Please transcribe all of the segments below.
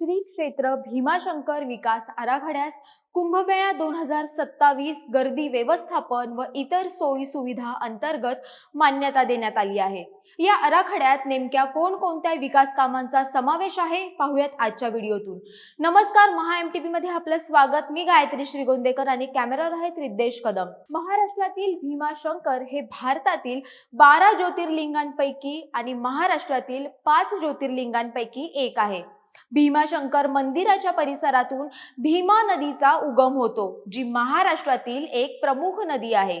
श्री क्षेत्र भीमाशंकर विकास आराखड्यास कुंभमेळा दोन हजार सत्तावीस गर्दी व्यवस्थापन व इतर सोयी सुविधा अंतर्गत मान्यता देण्यात आली आहे. या आराखड्यात नेमक्या कोणकोणत्या विकास कामांचा समावेश आहे पाहूयात आजच्या व्हिडिओतून. नमस्कार महा एम टी मध्ये आपलं स्वागत. मी गायत्री श्रीगोंदेकर आणि कॅमेरावर आहेत रिद्देश कदम. महाराष्ट्रातील भीमाशंकर हे भारतातील बारा ज्योतिर्लिंगांपैकी आणि महाराष्ट्रातील पाच ज्योतिर्लिंगांपैकी एक आहे. भीमाशंकर मंदिराच्या परिसरातून भीमा नदीचा उगम होतो जी महाराष्ट्रातील एक प्रमुख नदी आहे.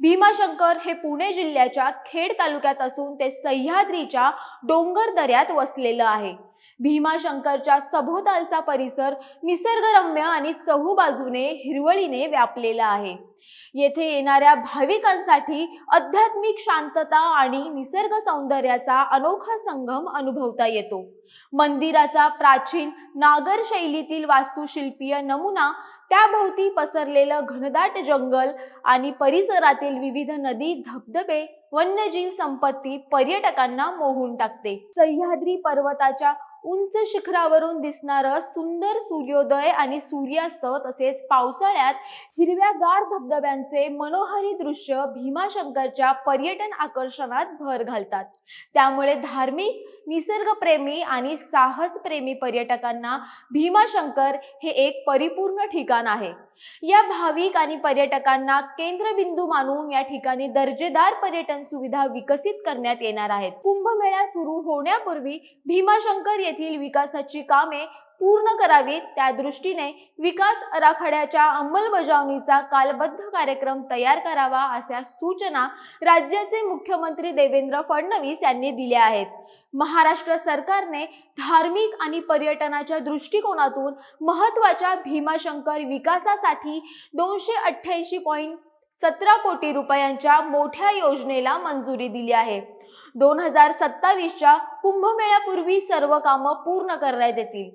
भीमाशंकर हे पुणे जिल्ह्याच्या खेड तालुक्यात असून ते सह्याद्रीच्या डोंगर दऱ्यात वसलेलं आहे. भीमाशंकरच्या सभोवतालचा परिसर निसर्गरम्य आणि चहूबाजूने हिरवळीने व्यापलेला आहे. येथे येणाऱ्या भाविकांसाठी आध्यात्मिक शांतता आणि निसर्ग सौंदर्याचा अनोखा संगम अनुभवता येतो. मंदिराचा प्राचीन नागर शैलीतील वास्तुशिल्पीय नमुना त्याभोवती पसरलेलं घनदाट जंगल आणि परिसरातील विविध नदी धबधबे वन्यजीव संपत्ती पर्यटकांना मोहून टाकते. सह्याद्री पर्वताच्या उंच शिखरावरून दिसणारं सुंदर सूर्योदय आणि सूर्यास्त तसेच पावसाळ्यात हिरव्यागार धबधब्यांचे मनोहारी दृश्य भीमाशंकरच्या पर्यटन आकर्षणात भर घालतात. त्यामुळे धार्मिक निसर्गप्रेमी आणि साहसप्रेमी पर्यटकांना भीमाशंकर हे एक परिपूर्ण ठिकाण आहे. या भाविक आणि पर्यटकांना केंद्रबिंदू मानून या ठिकाणी दर्जेदार पर्यटन सुविधा विकसित करण्यात येणार आहेत. कुंभमेळा सुरू होण्यापूर्वी भीमाशंकर येथील विकासाची कामे पूर्ण करावीत. त्या दृष्टीने विकास आराखड्याच्या अंमलबजावणीचा कालबद्ध कार्यक्रम तयार करावा अशा सूचना राज्याचे मुख्यमंत्री देवेंद्र फडणवीस यांनी दिल्या आहेत. महाराष्ट्र सरकारने धार्मिक आणि पर्यटनाच्या दृष्टिकोनातून महत्त्वाच्या भीमाशंकर विकासासाठी दोनशे अठ्ठ्याऐंशी पॉईंट सतरा कोटी रुपयांच्या मोठ्या योजनेला मंजुरी दिली आहे. दोन हजार सत्तावीसच्या कुंभमेळ्यापूर्वी सर्व कामं पूर्ण करण्यात येतील.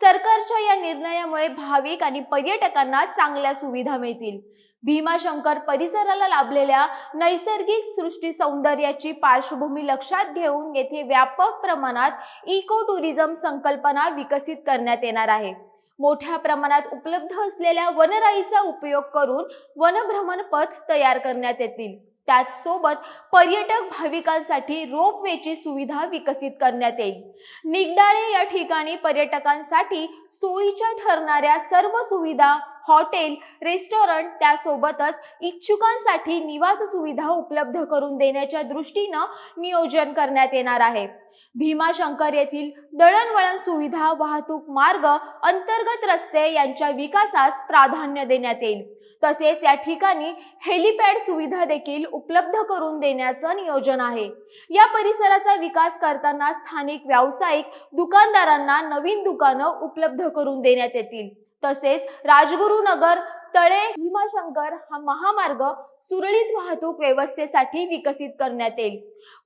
सरकारच्या या निर्णयामुळे भाविक आणि पर्यटकांना चांगल्या सुविधा मिळतील. भीमाशंकर परिसराला लाभलेल्या नैसर्गिक सृष्टी सौंदर्याची पार्श्वभूमी लक्षात घेऊन येथे व्यापक प्रमाणात इको टुरिझम संकल्पना विकसित करण्यात येणार आहे. मोठ्या प्रमाणात उपलब्ध असलेल्या वनराईचा उपयोग करून वनभ्रमण पथ तयार करण्यात येतील. त्याचसोबत पर्यटक भाविकांसाठी रोपवेची सुविधा विकसित करण्यात येईल. निगडाळे या ठिकाणी पर्यटकांसाठी सोयीच्या ठरणाऱ्या सर्व सुविधा हॉटेल रेस्टॉरंट त्यासोबतच इच्छुकांसाठी निवास सुविधा उपलब्ध करून देण्याच्या दृष्टीनं नियोजन करण्यात येणार आहे. भीमाशंकर येथील दळणवळण सुविधा वाहतूक मार्ग अंतर्गत रस्ते यांच्या विकासास प्राधान्य देण्यात येईल. तसेच या ठिकाणी हेलिपॅड सुविधा देखील उपलब्ध करून देण्याचं नियोजन आहे. या परिसराचा विकास करताना स्थानिक व्यावसायिक दुकानदारांना नवीन दुकानं उपलब्ध करून देण्यात येतील. तसेच राजगुरुनगर तळे भीमाशंकर हा महामार्ग सुरळीत वाहतूक व्यवस्थेसाठी विकसित करण्यात येईल.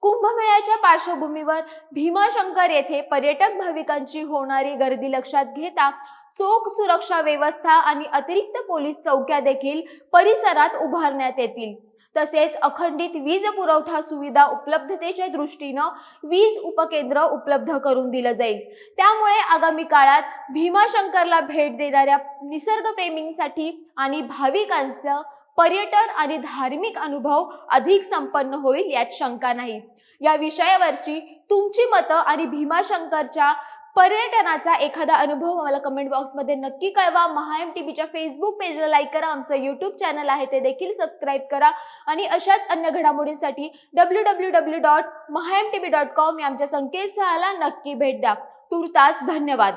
कुंभमेळ्याच्या पार्श्वभूमीवर भीमाशंकर येथे पर्यटक भाविकांची होणारी गर्दी लक्षात घेता चोख सुरक्षा व्यवस्था आणि अतिरिक्त पोलीस चौक्या देखील परिसरात उभारण्यात येतील. तसेच अखंडित वीज पुरवठा सुविधा उपलब्धतेच्या दृष्टीनं वीज उपकेंद्र उपलब्ध करून दिलं जाईल. त्यामुळे आगामी काळात भीमाशंकरला भेट देणाऱ्या निसर्गप्रेमींसाठी आणि भाविकांचं पर्यटन आणि धार्मिक अनुभव अधिक संपन्न होईल यात शंका नाही. या विषयावरची तुमची मतं आणि भीमाशंकरच्या पर्यटनाचा एखादा अनुभव मला कमेंट बॉक्समध्ये नक्की कळवा. महाएम टी व्हीच्या फेसबुक पेजला लाईक करा. आमचं यूट्यूब चॅनल आहे ते देखील सबस्क्राईब करा. आणि अशाच अन्य घडामोडींसाठी W W W dot Maha M T V dot com या आमच्या संकेतस्थळाला नक्की भेट द्या. तुर्तास धन्यवाद.